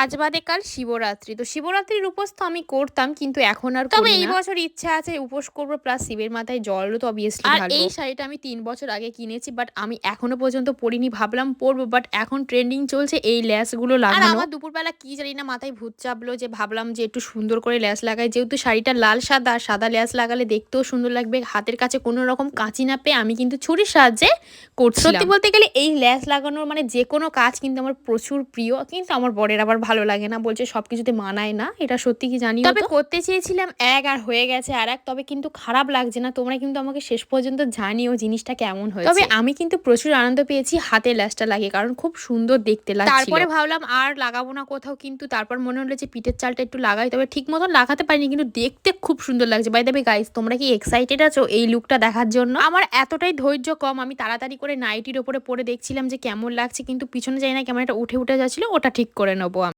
আজ বাদে কাল শিবরাত্রি। তো শিবরাত্রির উপোস তো আমি করতাম কিন্তু এখন আর তবে এই বছর ইচ্ছা আছে উপোস করব প্লাস শিবের মাথায় জলও তো অবভিয়াসলি আর এই শাড়িটা আমি তিন বছর আগে কিনেছি বাট আমি এখনও পর্যন্ত পরিনি ভাবলাম পরবো বাট এখন ট্রেন্ডিং চলছে এই ল্যাসগুলো লাগানো। আমার দুপুরবেলা কি জানি না মাথায় ভূত চাপলো যে ভাবলাম যে একটু সুন্দর করে ল্যাস লাগাই যেহেতু শাড়িটা লাল সাদা আর সাদা ল্যাস লাগালে দেখতেও সুন্দর লাগবে হাতের কাছে কোনো রকম কাঁচি না পেয়ে আমি কিন্তু ছুরির সাহায্যে করছি সত্যি বলতে গেলে এই ল্যাস লাগানোর মানে যে কোনো কাজ কিন্তু আমার প্রচুর প্রিয় কিন্তু আমার বরের আবার ভালো লাগে না বলছে সব কিছুতে মানায় না এটা সত্যি কি জানি তবে করতে চেয়েছিলাম এক আর হয়ে গেছে আর এক তবে কিন্তু খারাপ লাগছে না তোমরা কিন্তু আমাকে শেষ পর্যন্ত জানিও জিনিসটা কেমন হয়েছে। তবে আমি কিন্তু প্রচুর আনন্দ পেয়েছি হাতে ল্যাসটা লাগিয়ে কারণ খুব সুন্দর দেখতে লাগছিল। তারপরে ভাবলাম আর লাগাবো না কোথাও কিন্তু তারপর মনে হলো যে পিঠের চালটা একটু লাগাই তবে ঠিক মতন লাগাতে পারিনি কিন্তু দেখতে খুব সুন্দর লাগছে। বাই দেবে গাইস তোমরা কি এক্সাইটেড আছো এই লুকটা দেখার জন্য? আমার এতটাই ধৈর্য কম আমি তাড়াতাড়ি করে নাইটির ওপরে পরে দেখছিলাম যে কেমন লাগছে কিন্তু পিছনে যাই না কেমন একটা উঠে উঠে যাচ্ছিল ওটা ঠিক করে নেব।